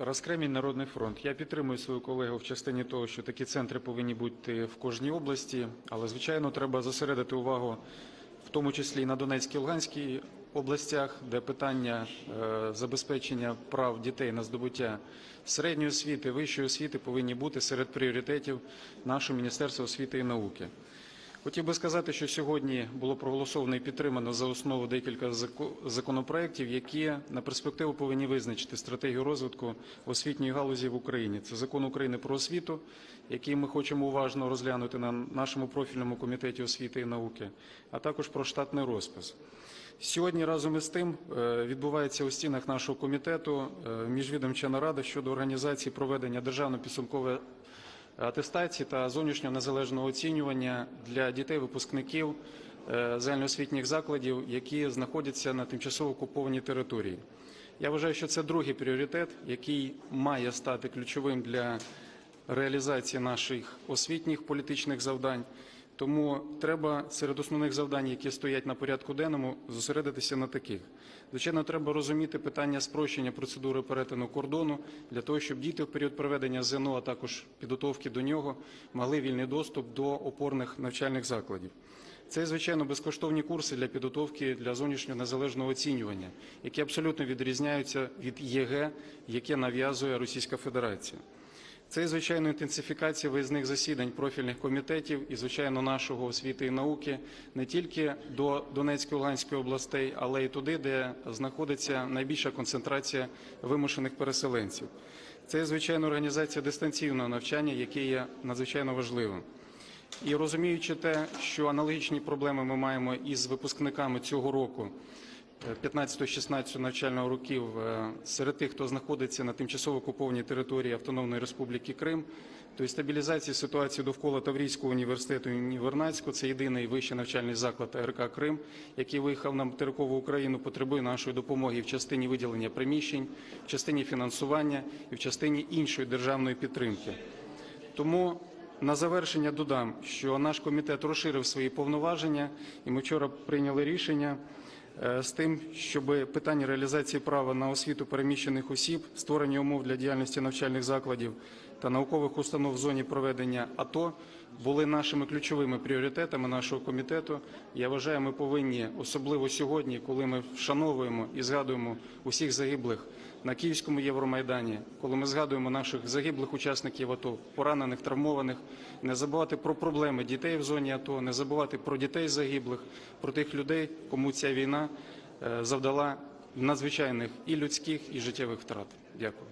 Тарас Кремінь, Народний фронт. Я підтримую свою колегу в частині того, що такі центри повинні бути в кожній області, але звичайно треба зосередити увагу в тому числі і на Донецькій і Луганській областях, де питання е, забезпечення прав дітей на здобуття середньої освіти, вищої освіти повинні бути серед пріоритетів нашого Міністерства освіти і науки. Хотів би сказати, що сьогодні було проголосовано і підтримано за основу декілька зако- законопроєктів, які на перспективу повинні визначити стратегію розвитку освітньої галузі в Україні. Це закон України про освіту, який ми хочемо уважно розглянути на нашому профільному комітеті освіти і науки, а також про штатний розпис. Сьогодні разом із тим е, відбувається у стінах нашого комітету е, міжвідомча нарада щодо організації проведення державної підсумкової атестації та зовнішнього незалежного оцінювання для дітей-випускників е, загальноосвітніх закладів, які знаходяться на тимчасово окупованій території. Я вважаю, що це другий пріоритет, який має стати ключовим для реалізації наших освітніх політичних завдань. Тому треба серед основних завдань, які стоять на порядку денному, зосередитися на таких. Звичайно, треба розуміти питання спрощення процедури перетину кордону для того, щоб діти в період проведення ЗНО, а також підготовки до нього, мали вільний доступ до опорних навчальних закладів. Це, звичайно, безкоштовні курси для підготовки для зовнішнього незалежного оцінювання, які абсолютно відрізняються від ЄГЕ, яке нав'язує Російська Федерація. Це, звичайно, інтенсифікація виїзних засідань профільних комітетів і, звичайно, нашого освіти і науки не тільки до Донецької Луганської областей, але й туди, де знаходиться найбільша концентрація вимушених переселенців. Це, звичайно, організація дистанційного навчання, яке є надзвичайно важливим. І розуміючи те, що аналогічні проблеми ми маємо із випускниками цього року, 15-16 навчального років е, серед тих, хто знаходиться на тимчасово окупованій території Автономної Республіки Крим, то і стабілізації ситуації довкола Таврійського університету імені Вернадського, це єдиний вищий навчальний заклад РК Крим, який виїхав на материкову Україну, потребує нашої допомоги в частині виділення приміщень, в частині фінансування і в частині іншої державної підтримки. Тому на завершення додам, що наш комітет розширив свої повноваження, і ми вчора прийняли рішення з тим, щоб питання реалізації права на освіту переміщених осіб, створення умов для діяльності навчальних закладів та наукових установ в зоні проведення АТО були нашими ключовими пріоритетами нашого комітету. Я вважаю, ми повинні, особливо сьогодні, коли ми вшановуємо і згадуємо усіх загиблих на Київському Євромайдані, коли ми згадуємо наших загиблих учасників АТО, поранених, травмованих, не забувати про проблеми дітей в зоні АТО, не забувати про дітей загиблих, про тих людей, кому ця війна е, завдала надзвичайних і людських, і життєвих втрат. Дякую.